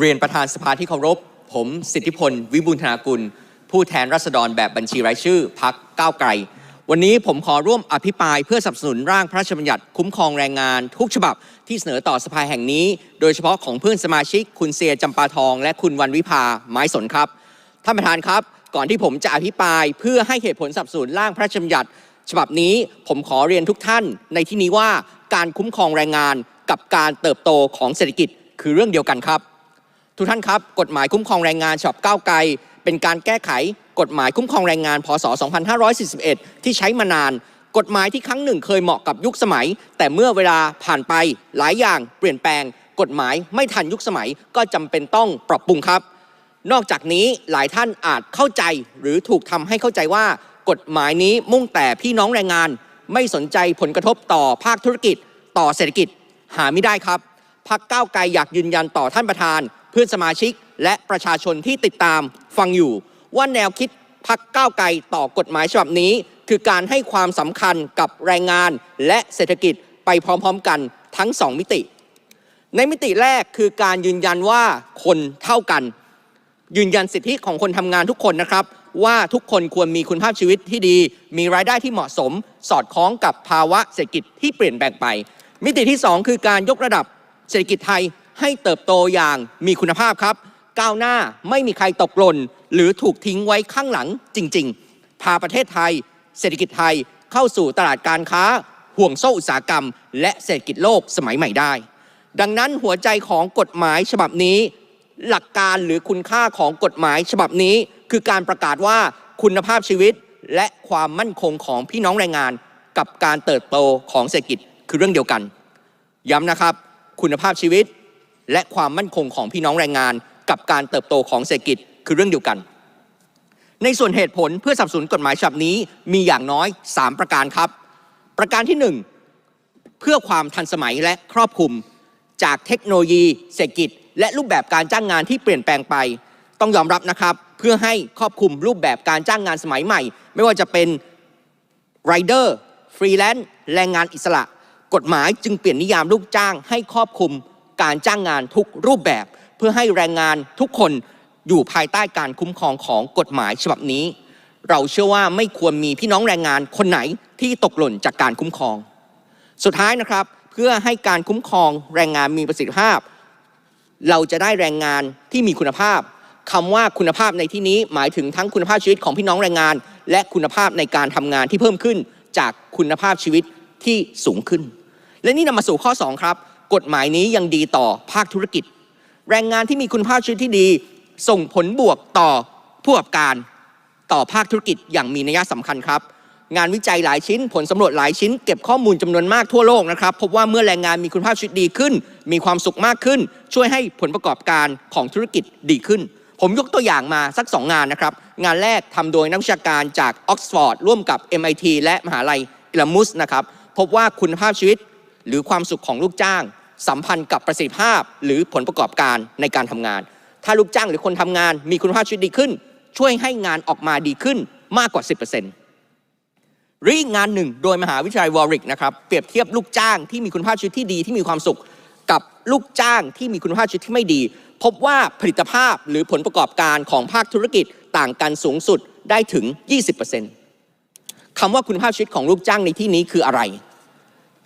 เรียนประธานสภาที่เคารพ ผมสิทธิพล วิบูลธนากุล ผู้แทนรัษฎรแบบบัญชีรายชื่อพักก้าวไกล วันนี้ผมขอร่วมอภิปรายเพื่อสนับสนุนร่างพระราชบัญญัติคุ้มครองแรงงานทุกฉบับที่เสนอต่อสภาแห่งนี้ โดยเฉพาะของเพื่อนสมาชิก คุณเซียจำปาทอง และคุณวันวิภาไม้สนครับท่านประธานครับ ก่อนที่ผมจะอภิปรายเพื่อให้เหตุผลสนับสนุนร่างพระราชบัญญัติ ฉบับนี้ผมขอเรียนทุกท่าน ในที่นี้ว่าการคุ้มครองแรงงานกับการเติบโตของเศรษฐกิจคือเรื่องเดียวกันครับ ทุกท่านครับ กฎหมายคุ้มครองแรงงานฉบับก้าวไกล เป็นการแก้ไขกฎหมายคุ้มครองแรงงาน พศ 2541 ที่ใช้มานาน กฎหมายที่ครั้งหนึ่งเคยเหมาะกับยุคสมัย แต่เมื่อเวลาผ่านไปหลายอย่างเปลี่ยนแปลง กฎหมายไม่ทันยุคสมัยก็จำเป็นต้องปรับปรุงครับ นอกจากนี้หลายท่านอาจเข้าใจหรือถูกทำให้เข้าใจว่า กฎหมายนี้มุ่งแต่พี่น้องแรงงาน ไม่สนใจผลกระทบต่อภาคธุรกิจ ต่อเศรษฐกิจหาไม่ได้ครับพักก้าวไกลอยากยืนยันต่อท่านประธาน เพื่อนสมาชิกและประชาชนที่ติดตามฟังอยู่ ว่าแนวคิดพักก้าวไกลต่อกฎหมายฉบับนี้ คือการให้ความสำคัญกับแรงงานและเศรษฐกิจไปพร้อมๆกันทั้งสองมิติ ในมิติแรกคือการยืนยันว่าคนเท่ากัน ยืนยันสิทธิของคนทำงานทุกคนนะครับ ว่าทุกคนควรมีคุณภาพชีวิตที่ดี มีรายได้ที่เหมาะสม สอดคล้องกับภาวะเศรษฐกิจที่เปลี่ยนแปลงไป มิติที่ 2 คือการยกระดับเศรษฐกิจไทย ให้เติบโตอย่างมีคุณภาพครับ ก้าวหน้าไม่มีใครตกหล่นหรือถูกทิ้งไว้ข้างหลังจริง ๆ พาประเทศไทย เศรษฐกิจไทยเข้าสู่ตลาดการค้า ห่วงโซ่อุตสาหกรรม และเศรษฐกิจโลกสมัยใหม่ได้ ดังนั้นหัวใจของกฎหมายฉบับนี้ หลักการหรือคุณค่าของกฎหมายฉบับนี้ คือการประกาศว่าคุณภาพชีวิตและความมั่นคงของพี่น้องแรงงาน กับการเติบโตของเศรษฐกิจคือเรื่องเดียวกัน ย้ำนะครับ คุณภาพชีวิต และความมั่นคงของพี่น้องแรงงาน กับการเติบโตของเศรษฐกิจคือเรื่องเดียวกัน ในส่วนเหตุผลเพื่อสนับสนุนกฎหมายฉบับนี้มีอย่างน้อย 3 ประการครับ ประการที่ 1 เพื่อความทันสมัยและครอบคลุม จากเทคโนโลยีเศรษฐกิจ และรูปแบบการจ้างงานที่เปลี่ยนแปลงไป ต้องยอมรับนะครับ เพื่อให้ครอบคลุมรูปแบบการจ้างงานสมัยใหม่ ไม่ว่าจะเป็นไรเดอร์ฟรีแลนซ์แรงงานอิสระ กฎหมายจึงเปลี่ยนนิยามลูกจ้างให้ครอบคลุม การจ้างงานทุกรูปแบบ เพื่อให้แรงงานทุกคนอยู่ภายใต้การคุ้มครองของกฎหมายฉบับนี้ เราเชื่อว่าไม่ควรมีพี่น้องแรงงานคนไหนที่ตกหล่นจากการคุ้มครอง สุดท้ายนะครับเพื่อให้การคุ้มครองแรงงานมีประสิทธิภาพ เราจะได้แรงงานที่มีคุณภาพคำว่าคุณภาพในที่นี้หมายถึงทั้งคุณภาพชีวิตของพี่น้องแรงงาน และคุณภาพในการทำงานที่เพิ่มขึ้นจากคุณภาพชีวิตที่สูงขึ้น และนี่นำมาสู่ข้อ 2 ครับ กฎหมายนี้ยังดีต่อภาคธุรกิจ แรงงานที่มีคุณภาพชีวิตที่ดี ส่งผลบวกต่อผู้ประกอบการต่อภาคธุรกิจอย่างมีนัยสำคัญครับ งานวิจัยหลายชิ้น ผลสำรวจหลายชิ้น เก็บข้อมูลจำนวนมากทั่วโลกนะครับ พบว่าเมื่อแรงงานมีคุณภาพชีวิตดีขึ้น มีความสุขมากขึ้น ช่วยให้ผลประกอบการของธุรกิจดีขึ้น ผมยกตัวอย่างมาสัก 2 งานนะครับ งานแรกทำโดยนักวิชาการจากออกซฟอร์ดร่วมกับ MIT และมหาลัยอิลามุสนะครับพบว่าคุณภาพชีวิตหรือความสุขของลูกจ้าง สัมพันธ์กับประสิทธิภาพ หรือผลประกอบการในการทำงาน ถ้าลูกจ้างหรือคนทำงานมีคุณภาพชีวิตดีขึ้น ช่วยให้งานออกมาดีขึ้นมากกว่า 10%หรืออีงานหนึ่งโดยมหาวิทยาลัยวอริกนะครับเปรียบเทียบลูกจ้างที่มีคุณภาพชีวิตที่ดีที่มีความสุข กับลูกจ้างที่มีคุณภาพชีวิตที่ไม่ดี พบว่าผลิตภาพหรือผลประกอบการของภาคธุรกิจต่างกันสูงสุดได้ถึง 20%คำว่าคุณภาพชีวิตของลูกจ้างในที่นี้คืออะไร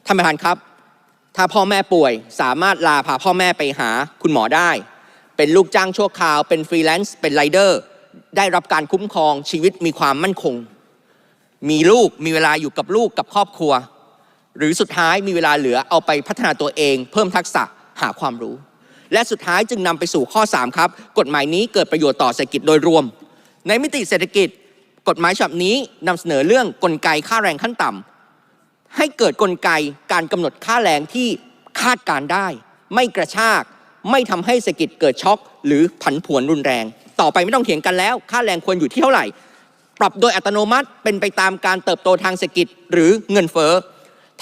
ท่านประธานครับ ถ้าพ่อแม่ป่วยสามารถลาพาพ่อแม่ไปหาคุณหมอได้ เป็นลูกจ้างชั่วคราว เป็นฟรีแลนซ์ เป็นไรเดอร์ ได้รับการคุ้มครองชีวิตมีความมั่นคง มีลูกมีเวลาอยู่กับลูกกับครอบครัว หรือสุดท้ายมีเวลาเหลือเอาไปพัฒนาตัวเอง เพิ่มทักษะหาความรู้ และสุดท้ายจึงนำไปสู่ข้อ 3 ครับ กฎหมายนี้เกิดประโยชน์ต่อเศรษฐกิจโดยรวม ในมิติเศรษฐกิจ กฎหมายฉบับนี้นำเสนอเรื่องกลไกค่าแรงขั้นต่ำ ให้เกิดกลไกการกำหนดค่าแรงที่คาดการได้ ไม่กระชาก ไม่ทำให้เศรษฐกิจเกิดช็อก หรือผันผวนรุนแรง ต่อไปไม่ต้องเถียงกันแล้ว ค่าแรงควรอยู่ที่เท่าไหร่ ปรับโดยอัตโนมัติเป็นไปตามการเติบโตทางเศรษฐกิจหรือเงินเฟ้อ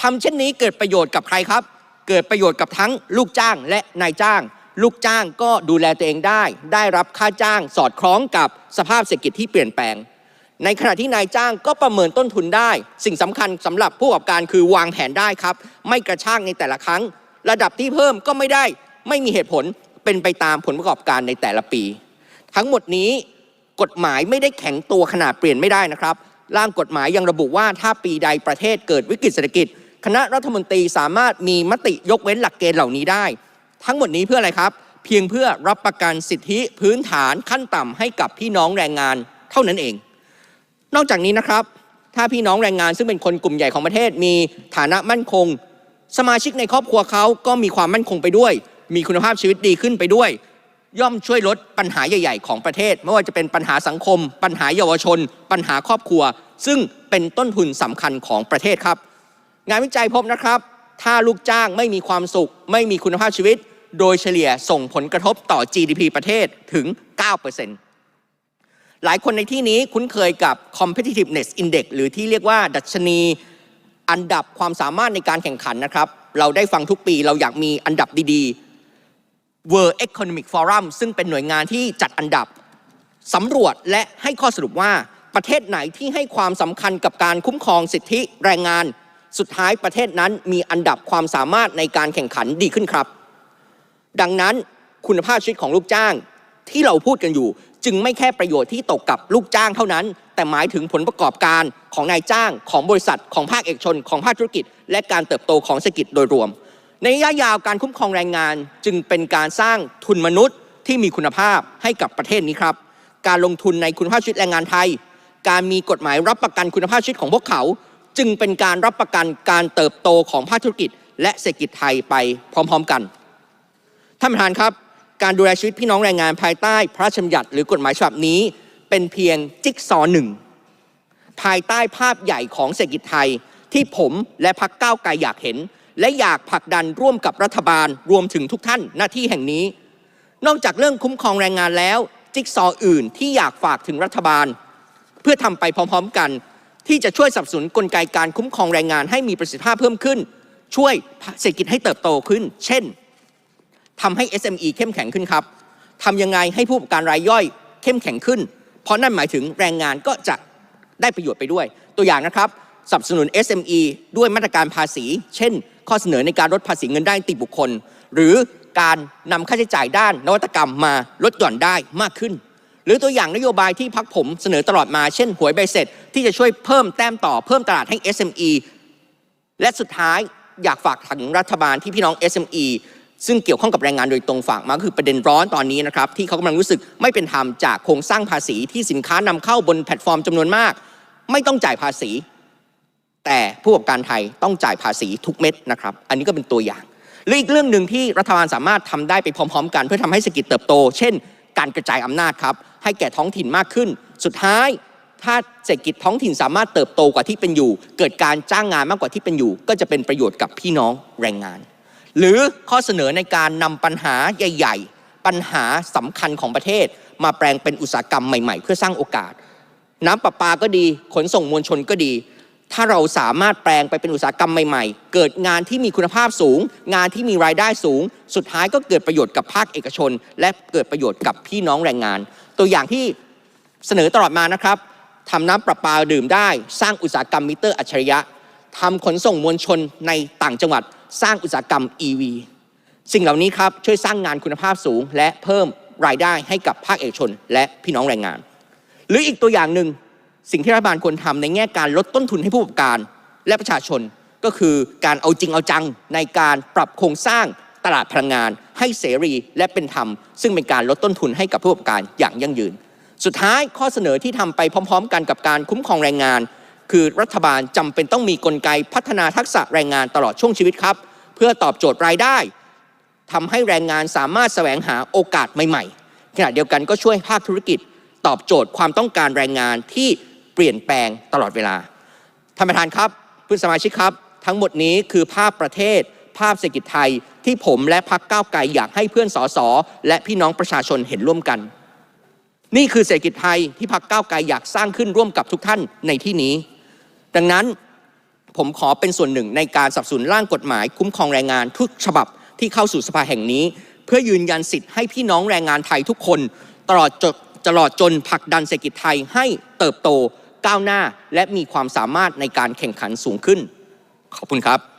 ทำเช่นนี้เกิดประโยชน์กับใครครับ เกิดประโยชน์กับทั้งลูกจ้างและนายจ้าง ลูกจ้างก็ดูแลตัวเองได้ ได้รับค่าจ้างสอดคล้องกับสภาพเศรษฐกิจที่เปลี่ยนแปลง ในขณะที่นายจ้างก็ประเมินต้นทุนได้ สิ่งสำคัญสำหรับผู้ประกอบการคือวางแผนได้ครับ ไม่กระชากในแต่ละครั้ง ระดับที่เพิ่มก็ไม่ได้ ไม่มีเหตุผลเป็นไปตามผลประกอบการในแต่ละปี ทั้งหมดนี้กฎหมายไม่ได้แข็งตัวขนาดเปลี่ยนไม่ได้นะครับ ร่างกฎหมายยังระบุว่าถ้าปีใดประเทศเกิดวิกฤตเศรษฐกิจ คณะรัฐมนตรีสามารถมีมติยกเว้นหลักเกณฑ์เหล่านี้ได้ ทั้งหมดนี้เพื่ออะไรครับ เพียงเพื่อรับประกันสิทธิพื้นฐานขั้นต่ำให้กับพี่น้องแรงงานเท่านั้นเอง นอกจากนี้นะครับ ถ้าพี่น้องแรงงานซึ่งเป็นคนกลุ่มใหญ่ของประเทศ มีฐานะมั่นคง สมาชิกในครอบครัวเขาก็มีความมั่นคงไปด้วย มีคุณภาพชีวิตดีขึ้นไปด้วย ย่อมช่วยลดปัญหาใหญ่ ๆ ของประเทศ ไม่ว่าจะเป็นปัญหาสังคม ปัญหาเยาวชน ปัญหาครอบครัว ซึ่งเป็นต้นทุนสำคัญของประเทศครับ งานวิจัยพบนะครับ ถ้าลูกจ้างไม่มีความสุข ไม่มีคุณภาพชีวิต โดยเฉลี่ยส่งผลกระทบต่อ GDP ประเทศถึง 9% หลายคนในที่นี้คุ้นเคยกับ competitiveness index หรือที่เรียกว่าดัชนีอันดับความสามารถในการแข่งขันนะครับ เราได้ฟังทุกปีเราอยากมีอันดับดีๆ World Economic Forum ซึ่งเป็นหน่วยงานที่จัดอันดับสำรวจและให้ข้อสรุปว่าประเทศไหนที่ให้ความสำคัญกับการคุ้มครองสิทธิแรงงาน สุดท้ายประเทศนั้นมีอันดับความสามารถในการแข่งขันดีขึ้นครับ ดังนั้นคุณภาพชีวิตของลูกจ้างที่เราพูดกันอยู่ จึงไม่แค่ประโยชน์ที่ตกกับลูกจ้างเท่านั้น แต่หมายถึงผลประกอบการของนายจ้างของบริษัท ของภาคเอกชน ของภาคธุรกิจ และการเติบโตของเศรษฐกิจโดยรวม ในระยะยาวการคุ้มครองแรงงาน จึงเป็นการสร้างทุนมนุษย์ที่มีคุณภาพให้กับประเทศนี้ครับ การลงทุนในคุณภาพชีวิตแรงงานไทย การมีกฎหมายรับประกันคุณภาพชีวิตของพวกเขา จึงเป็นการรับประกันการเติบโตของภาคธุรกิจ และเศรษฐกิจไทยไปพร้อม ๆ กันท่านประธานครับ การดูแลชีวิตพี่น้องแรงงานภายใต้พระราชบัญญัติหรือกฎหมายฉบับนี้ เป็นเพียงจิ๊กซอหนึ่งภายใต้ภาพใหญ่ของเศรษฐกิจไทยที่ผมและพักก้าวไกลอยากเห็น และอยากผลักดันร่วมกับรัฐบาลรวมถึงทุกท่านหน้าที่แห่งนี้ นอกจากเรื่องคุ้มครองแรงงานแล้ว จิ๊กซออื่นที่อยากฝากถึงรัฐบาล เพื่อทำไปพร้อมๆกัน ที่จะช่วยสนับสนุนกลไกการคุ้มครองแรงงานให้มีประสิทธิภาพเพิ่มขึ้น ช่วยเศรษฐกิจให้เติบโตขึ้น เช่น ทำให้ SME เข้มแข็งขึ้นครับทำยังไงให้ผู้ประกอบการรายย่อยเข้มแข็งขึ้น เพราะนั่นหมายถึงแรงงานก็จะได้ประโยชน์ไปด้วย ตัวอย่างนะครับสนับสนุน SME ด้วยมาตรการภาษี เช่น ข้อเสนอในการลดภาษีเงินได้นิติบุคคล หรือการนำค่าใช้จ่ายด้านนวัตกรรมมาลดหย่อนได้มากขึ้น หรือตัวอย่างนโยบายที่พักผมเสนอตลอดมาเช่น หวยใบเสร็จ ที่จะช่วยเพิ่มแต้มต่อเพิ่มตลาดให้ SME และสุดท้ายอยากฝากถึงรัฐบาลที่พี่น้อง SME ซึ่งเกี่ยวข้องกับแรงงานโดยตรงฝากมาคือประเด็นร้อนตอนนี้นะครับที่เขากำลังรู้สึกไม่เป็นธรรมจากโครงสร้างภาษีที่สินค้านำเข้าบนแพลตฟอร์มจำนวนมาก ไม่ต้องจ่ายภาษี แต่ผู้ประกอบการไทยต้องจ่ายภาษีทุกเม็ดนะครับอันนี้ก็เป็นตัวอย่างหรืออีกเรื่องหนึ่งที่รัฐบาลสามารถทำได้ไปพร้อม ๆ กัน เพื่อทำให้เศรษฐกิจเติบโต เช่น การกระจายอำนาจครับให้แก่ท้องถิ่นมากขึ้น สุดท้ายถ้าเศรษฐกิจท้องถิ่นสามารถเติบโตกว่าที่เป็นอยู่ เกิดการจ้างงานมากกว่าที่เป็นอยู่ ก็จะเป็นประโยชน์กับพี่น้องแรงงาน หรือข้อเสนอในการนำปัญหาใหญ่ ๆ ปัญหาสำคัญของประเทศ มาแปลงเป็นอุตสาหกรรมใหม่ๆ เพื่อสร้างโอกาส น้ำประปาก็ดีขนส่งมวลชนก็ดี ถ้าเราสามารถแปลงไปเป็นอุตสาหกรรมใหม่ๆ เกิดงานที่มีคุณภาพสูง งานที่มีรายได้สูง สุดท้ายก็เกิดประโยชน์กับภาคเอกชน และเกิดประโยชน์กับพี่น้องแรงงาน ตัวอย่างที่เสนอตลอดมานะครับทำน้ำประปาดื่มได้ สร้างอุตสาหกรรมมิเตอร์อัจฉริยะทำขนส่งมวลชนในต่างจังหวัด สร้างอุตสาหกรรม EV สิ่งเหล่านี้ครับช่วยสร้างงานคุณภาพสูง และเพิ่มรายได้ให้กับภาคเอกชน และพี่น้องแรงงาน หรืออีกตัวอย่างหนึ่งสิ่งที่รัฐบาลควรทำในแง่การลดต้นทุนให้ผู้ประกอบการ และประชาชนก็คือการเอาจริงเอาจังในการปรับโครงสร้างตลาดพลังงาน ให้เสรีและเป็นธรรม ซึ่งเป็นการลดต้นทุนให้กับผู้ประกอบการอย่างยั่งยืน สุดท้ายข้อเสนอที่ทำไปพร้อม ๆ กันกับการคุ้มครองแรงงาน คือรัฐบาลจำเป็นต้องมีกลไกพัฒนาทักษะแรงงานตลอดช่วงชีวิตครับ เพื่อตอบโจทย์รายได้ทำให้แรงงานสามารถแสวงหาโอกาสใหม่ๆ ขณะเดียวกันก็ช่วยภาคธุรกิจ ตอบโจทย์ความต้องการแรงงานที่เปลี่ยนแปลงตลอดเวลาท่านประธานครับเพื่อนสมาชิกครับ ทั้งหมดนี้คือภาพประเทศ ภาพเศรษฐกิจไทยที่ผมและพักก้าวไกลอยากให้เพื่อนสสและพี่น้องประชาชนเห็นร่วมกัน นี่คือเศรษฐกิจไทยที่พักก้าวไกลอยากสร้างขึ้นร่วมกับทุกท่านในที่นี้ ดังนั้นผมขอเป็นส่วนหนึ่งในการสนับสนุนร่างกฎหมายคุ้มครองแรงงานทุกฉบับที่เข้าสู่สภาแห่งนี้ เพื่อยืนยันสิทธิ์ให้พี่น้องแรงงานไทยทุกคน ตลอดจนตลอดจนผลักดันเศรษฐกิจไทยให้เติบโตก้าวหน้า และมีความสามารถในการแข่งขันสูงขึ้น ขอบคุณครับ